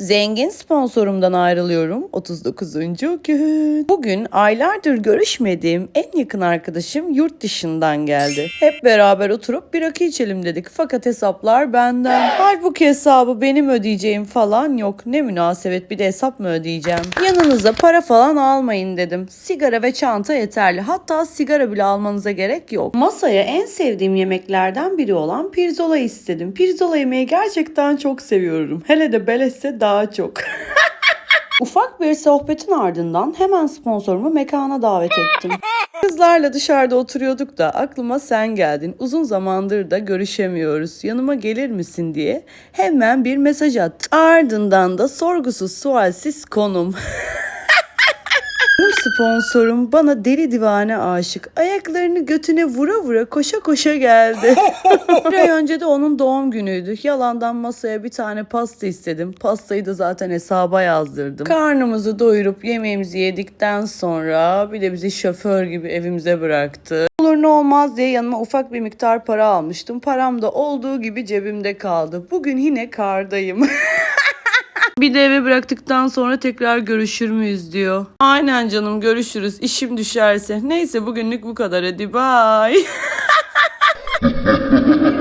Zengin sponsorumdan ayrılıyorum 39. gün. Bugün aylardır görüşmediğim en yakın arkadaşım yurt dışından geldi. Hep beraber oturup bir rakı içelim dedik fakat hesaplar benden. Halbuki hesabı benim ödeyeceğim falan yok. Ne münasebet bir de hesap mı ödeyeceğim? Yanınıza para falan almayın dedim. Sigara ve çanta yeterli. Hatta sigara bile almanıza gerek yok. Masaya en sevdiğim yemeklerden biri olan pirzola istedim. Pirzola yemeği gerçekten çok seviyorum. Hele de beleşse daha çok. Ufak bir sohbetin ardından hemen sponsorumu mekana davet ettim. Kızlarla dışarıda oturuyorduk da aklıma sen geldin. Uzun zamandır da görüşemiyoruz. Yanıma gelir misin diye hemen bir mesaj attı. Ardından da sorgusuz sualsiz konum. Sponsorum bana deli divane aşık. Ayaklarını götüne vura vura koşa koşa geldi. bir ay önce de onun doğum günüydü. Yalandan masaya bir tane pasta istedim. Pastayı da zaten hesaba yazdırdım. Karnımızı doyurup yemeğimizi yedikten sonra bir de bizi şoför gibi evimize bıraktı. Olur ne olmaz diye yanıma ufak bir miktar para almıştım. Param da olduğu gibi cebimde kaldı. Bugün yine kardayım. Bir de eve bıraktıktan sonra tekrar görüşür müyüz diyor. Aynen canım görüşürüz. İşim düşerse. Neyse bugünlük bu kadar hadi bye.